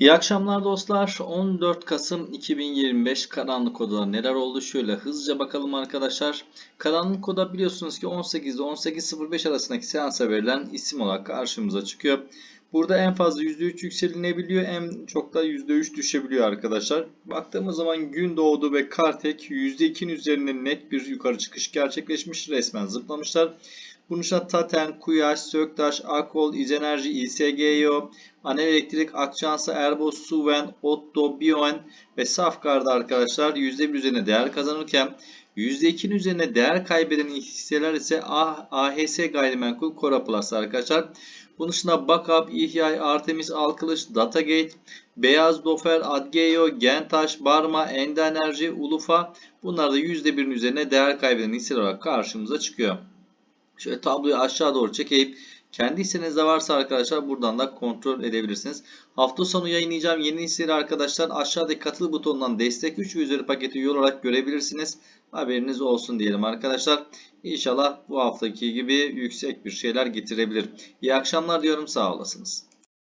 İyi akşamlar dostlar. 14 Kasım 2025 karanlık odada neler oldu? Şöyle hızlıca bakalım arkadaşlar. Karanlık oda biliyorsunuz ki 18 ile 18.05 arasındaki seansa verilen isim olarak karşımıza çıkıyor. Burada en fazla %3 yükselinebiliyor. En çok da %3 düşebiliyor arkadaşlar. Baktığımız zaman gün doğdu ve Kartek %2'nin üzerinde net bir yukarı çıkış gerçekleşmiş. Resmen zıplamışlar. Bunun dışında Taten, Kuyaş, Söktaş, Akol, İzenerji, İSGO, Anel Elektrik, Akçansa, Erbos, Suven, Otto, Bioen ve Safgar'da arkadaşlar %1 üzerine değer kazanırken %2'nin üzerine değer kaybeden hisseler ise AHS Gayrimenkul Cora Plus arkadaşlar. Bunun dışında Backup, İHYAY, Artemis, Alkılıç, Datagate, Beyaz Dofer, Adgeo, Gentaş, Barma, Ende Enerji, Ulufa bunlar da %1'in üzerine değer kaybeden hisseler olarak karşımıza çıkıyor. Şöyle tabloyu aşağı doğru çekeyim. Kendi hissenizde varsa arkadaşlar buradan da kontrol edebilirsiniz. Hafta sonu yayınlayacağım yeni hisseleri arkadaşlar aşağıdaki katıl butonundan destek 3 ve üzeri paketi üye olarak görebilirsiniz. Haberiniz olsun diyelim arkadaşlar. İnşallah bu haftaki gibi yüksek bir şeyler getirebilir. İyi akşamlar diyorum sağ olasınız.